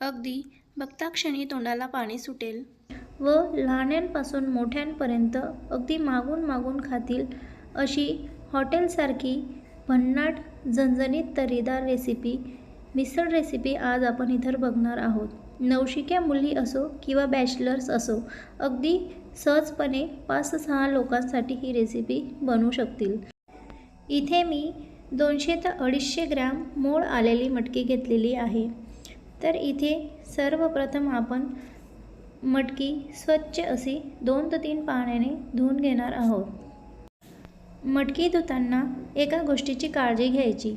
अगदी बघताक्षणी तोंडाला पाणी सुटेल. व लहान्यांपासून मोठ्यांपर्यंत अगदी मागून मागून खातील अशी हॉटेलसारखी भन्नाट झणझणीत तरीदार रेसिपी मिसळ रेसिपी आज आपण इथं बघणार आहोत. नवशिक्या मुली असो किंवा बॅचलर्स असो अगदी सहजपणे पाच सहा लोकांसाठी ही रेसिपी बनवू शकतील. इथे मी दोनशे ते अडीचशे ग्रॅम मोड आलेली मटकी घेतलेली आहे. तर इथे सर्वप्रथम आपण मटकी स्वच्छ अशी दोन ते तीन पाण्याने धुवून घेणार आहोत. मटकी धुताना एका गोष्टीची काळजी घ्यायची.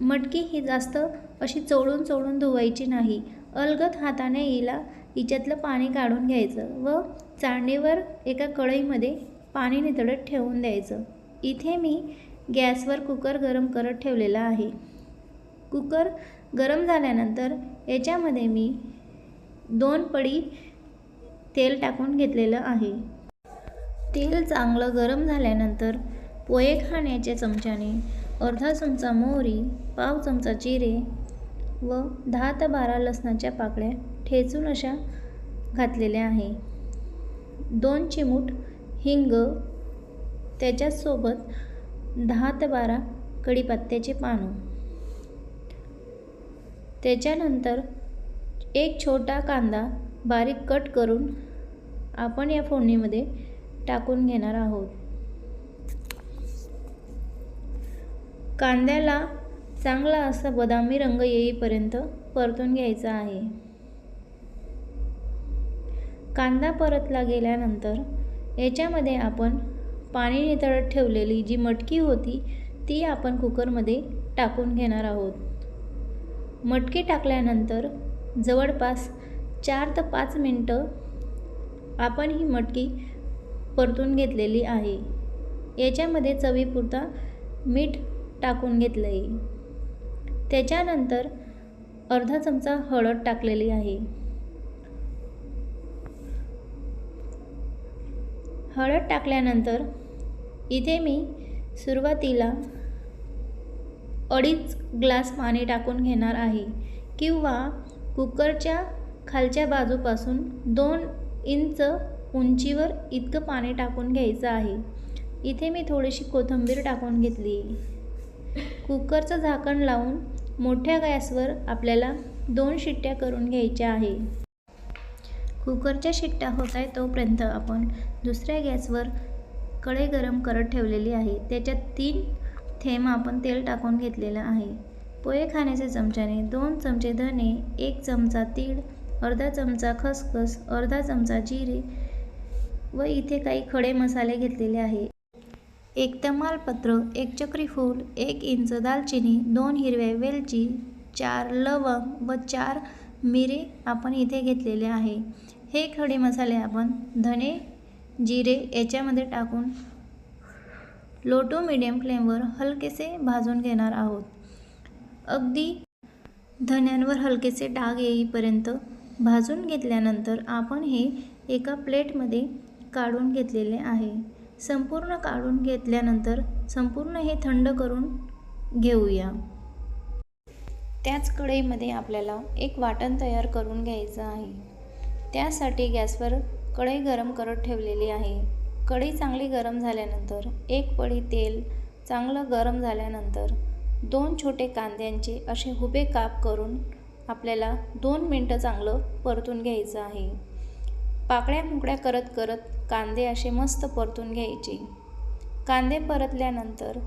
मटकी ही जास्त अशी चोळून चोळून धुवायची नाही. अलगत हाताने हिला हिच्यातलं पाणी काढून घ्यायचं व चाळणीवर एका कढईमध्ये पाणी नितळत ठेवून द्यायचं. इथे मी गॅसवर कुकर गरम करत ठेवलेला आहे. कुकर गरम झाल्यानंतर याच्यामध्ये मी दोन पडी तेल टाकून घेतलेलं आहे. तेल चांगलं गरम झाल्यानंतर पोहे खाण्याच्या चमच्याने अर्धा चमचा मोहरी पाव चमचा जिरे व दहा ते बारा लसणाच्या पाकळ्या ठेचून अशा घातलेल्या आहे. दोन चिमूट हिंग त्याच्यासोबत दहा ते बारा कढीपत्त्याचे पानं त्याच्यानंतर एक छोटा कांदा बारीक कट करून आपण या फोडणीमध्ये टाकून घेणार आहोत. कांद्याला चांगला असा बदामी रंग येईपर्यंत परतून घ्यायचा आहे. कांदा परतला गेल्यानंतर याच्यामध्ये आपण पाणी नितळत ठेवलेली जी मटकी होती ती आपण कुकरमध्ये टाकून घेणार आहोत. मटकी टाकल्यानंतर जवळपास चार ते पाच मिनटं आपण ही मटकी परतून घेतलेली आहे. याच्यामध्ये चवीपुरता मीठ टाकून घेतलं आहे त्याच्यानंतर अर्धा चमचा हळद टाकलेली आहे. हळद टाकल्यानंतर इथे मी सुरुवातीला अडीच ग्लास पाणी टाकून घेणार आहे किंवा कुकरच्या खालच्या बाजूपासून दोन इंच उंचीवर इतकं पाणी टाकून घ्यायचं आहे. इथे मी थोडीशी कोथिंबीर टाकून घेतली. कुकरचं झाकण लावून मोठ्या गॅसवर आपल्याला दोन शिट्ट्या करून घ्यायच्या आहे. कुकरच्या शिट्ट्या होत आहे तोपर्यंत आपण दुसऱ्या गॅसवर कढई गरम करत ठेवलेली आहे. त्याच्यात तीन थेंब आपण तेल टाकून घेतलेलं आहे. पोहे खाण्याच्या चमच्याने दोन चमचे धने एक चमचा तीळ अर्धा चमचा खसखस अर्धा चमचा जिरे व इथे काही खडे मसाले घेतलेले आहे. एक तमालपत्र एक चक्री फूल एक इंच दालचिनी दोन हिरव्या वेलची चार लवंग व चार मिरे आपण इथे घेतलेले आहे. हे खडे मसाले आपण धने जिरे याच्यामध्ये टाकून लो टू मिडियम फ्लेमवर हलकेसे भाजून घेणार आहोत. अगदी धन्यांवर हलकेसे डाग येईपर्यंत भाजून घेतल्यानंतर आपण हे एका प्लेटमध्ये काढून घेतलेले आहे. संपूर्ण काढून घेतल्यानंतर संपूर्ण हे थंड करून घेऊया. त्याच कढईमध्ये आपल्याला एक वाटण तयार करून घ्यायचं आहे. त्यासाठी गॅसवर कढई गरम करत ठेवलेली आहे. कढी चांगली गरम झाल्यानंतर एक पडी तेल चांगलं गरम झाल्यानंतर दोन छोटे कांद्यांचे असे हुबे काप करून आपल्याला दोन मिनटं चांगलं परतून घ्यायचं आहे. पाकळ्या मुकड्या करत करत कांदे असे मस्त परतून घ्यायचे. कांदे परतल्यानंतर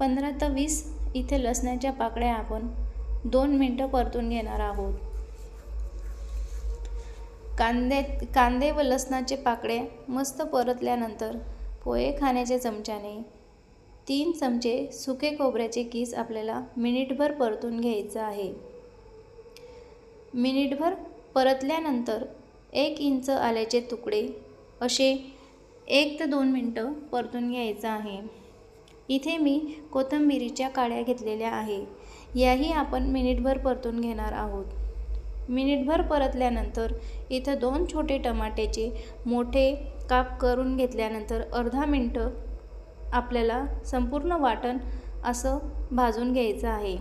पंधरा ते वीस इथे लसणाच्या पाकळ्या आपण दोन मिनटं परतून घेणार आहोत. कांदे कांदे व लसणाचे पाकळे मस्त परतल्यानंतर पोहे खाण्याच्या चमच्याने तीन चमचे सुके खोबऱ्याचे किस आपल्याला मिनिटभर परतून घ्यायचं आहे. मिनिटभर परतल्यानंतर एक इंच आल्याचे तुकडे असे एक ते दोन मिनटं परतून घ्यायचं आहे. इथे मी कोथिंबिरीच्या काड्या घेतलेल्या आहे. याही आपण मिनिटभर परतून घेणार आहोत. मिनिटभर परतल्यानंतर इथं दोन छोटे टमाट्याचे मोठे काप करून घेतल्यानंतर अर्धा मिनटं आपल्याला संपूर्ण वाटण असं भाजून घ्यायचं आहे.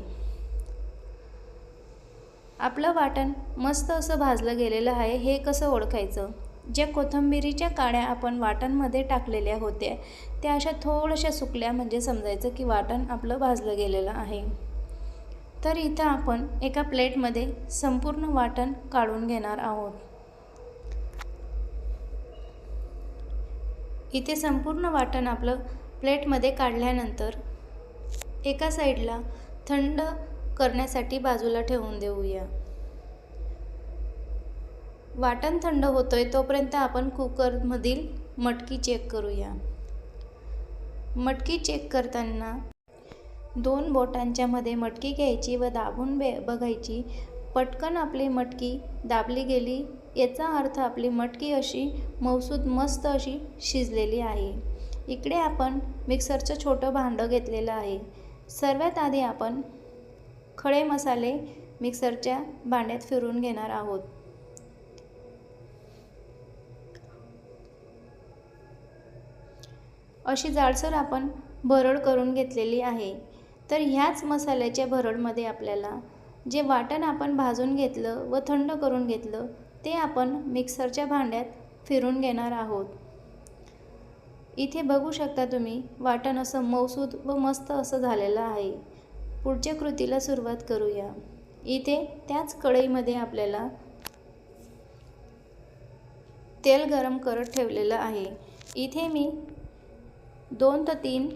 आपलं वाटण मस्त असं भाजलं गेलेलं आहे हे कसं ओळखायचं? ज्या कोथिंबिरीच्या काड्या आपण वाटणमध्ये टाकलेल्या होत्या त्या अशा थोड्याशा सुकल्या म्हणजे समजायचं की वाटण आपलं भाजलं गेलेलं आहे. तर इथं आपण एका प्लेटमध्ये संपूर्ण वाटण काढून घेणार आहोत. इथे संपूर्ण वाटण आपलं प्लेटमध्ये काढल्यानंतर एका साईडला थंड करण्यासाठी बाजूला ठेवून देऊया. वाटण थंड होतोय तोपर्यंत आपण कुकरमधील मटकी चेक करूया. मटकी चेक करताना दोन बोटांच्या मध्ये मटकी घ्यायची व दाबून बे बघायची. पटकन आपली मटकी दाबली गेली. याचा अर्थ आपली मटकी अशी मौसूद मस्त अशी शिजलेली आहे. इकडे आपण मिक्सरचं छोटं भांडं घेतलेलं आहे. सर्वात आधी आपण खडे मसाले मिक्सरच्या भांड्यात फिरून घेणार आहोत. अशी जाडसर आपण भरड करून घेतलेली आहे. तर ह्याच मसाल्याच्या भरडमध्ये आपल्याला जे वाटण आपण भाजून घेतलं व थंड करून घेतलं ते आपण मिक्सरच्या भांड्यात फिरून घेणार आहोत. इथे बघू शकता तुम्ही वाटण असं मौसूद व मस्त असं झालेलं आहे. पुढच्या कृतीला सुरुवात करूया. इथे त्याच कढईमध्ये आपल्याला तेल गरम करत ठेवलेलं आहे. इथे मी दोन ते तीन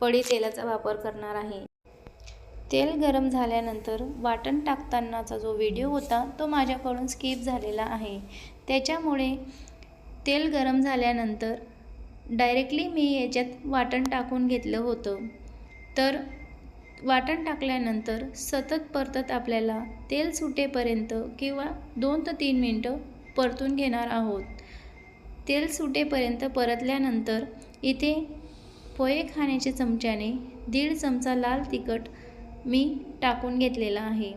पडी तेलाचा वापर करणार आहे. तेल गरम झाल्यानंतर वाटण टाकतानाचा जो व्हिडिओ होता तो माझ्याकडून स्किप झालेला आहे. त्याच्यामुळे तेल गरम झाल्यानंतर डायरेक्टली मी याच्यात वाटण टाकून घेतलं होतं. तर वाटण टाकल्यानंतर सतत परतत आपल्याला तेल सुटेपर्यंत किंवा दोन ते तीन मिनटं परतून घेणार आहोत. तेल सुटेपर्यंत परतल्यानंतर इथे पोहे खाण्याच्या चमच्याने दीड चमचा लाल तिखट मी टाकून घेतलेला आहे.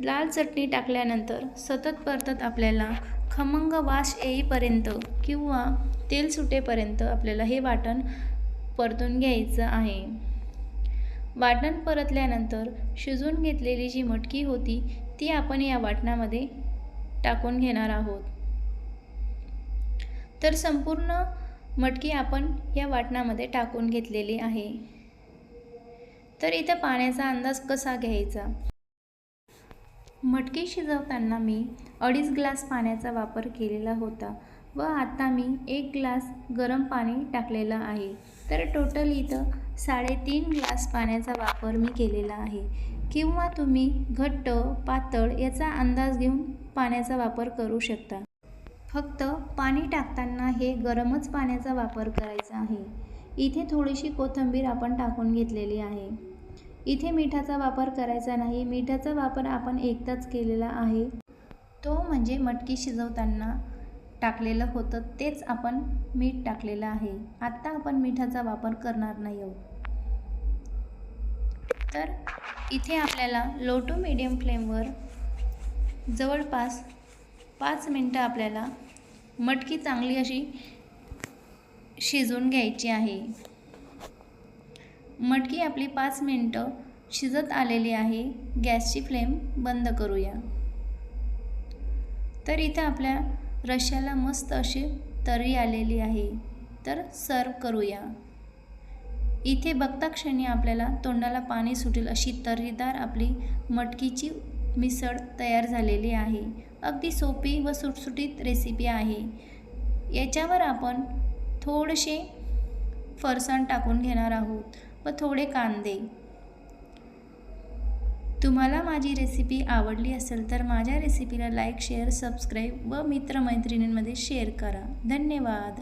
लाल चटणी टाकल्यानंतर सतत परतत आपल्याला खमंग वास येईपर्यंत किंवा तेल सुटेपर्यंत आपल्याला हे वाटण परतून घ्यायचं आहे. वाटण परतल्यानंतर शिजून घेतलेली जी मटकी होती ती आपण या वाटणामध्ये टाकून घेणार आहोत. तर संपूर्ण मटकी आपण या वाटणामध्ये टाकून घेतलेली आहे. तर इथं पाण्याचा अंदाज कसा घ्यायचा? मटकी शिजवताना मी अडीच ग्लास पाण्याचा वापर केलेला होता व आता मी एक ग्लास गरम पाणी टाकलेलं आहे. तर टोटल इथं साडेतीन ग्लास पाण्याचा वापर मी केलेला आहे. किंवा तुम्ही घट्ट पातळ याचा अंदाज घेऊन पाण्याचा वापर करू शकता. फक्त पाणी टाकताना हे गरमच पाण्याचा वापर करायचा आहे. इथे थोडीशी कोथिंबीर आपण टाकून घेतलेली आहे. इथे मिठाचा वापर करायचा नाही. मिठाचा वापर आपण एकदाच केलेला आहे. तो म्हणजे मटकी शिजवताना टाकलेलं होतं. तेच आपण मीठ टाकलेलं आहे. आत्ता आपण मिठाचा वापर करणार नाही आहोत. तर इथे आपल्याला लो टू मिडियम फ्लेमवर जवळपास पाच मिनटं आपल्याला मटकी चांगली अशी शिजवून घ्यायची आहे. मटकी आपली पाच मिनटं शिजत आलेली आहे. गॅसची फ्लेम बंद करूया. तर इथं आपल्या रश्याला मस्त अशी तरी आलेली आहे. तर सर्व करूया. इथे बघता क्षणी आपल्याला तोंडाला पाणी सुटेल अशी तर्रीदार आपली मटकीची मिसळ तयार झालेली आहे. अगदी सोपी व सुटसुटीत रेसिपी आहे. याच्यावर आपण थोडेसे फरसाण टाकून घेणार आहोत व थोडे कांदे. तुम्हाला माझी रेसिपी आवडली असेल तर माझ्या रेसिपीला लाईक शेअर सबस्क्राईब व मित्रमैत्रिणींमध्ये शेअर करा. धन्यवाद.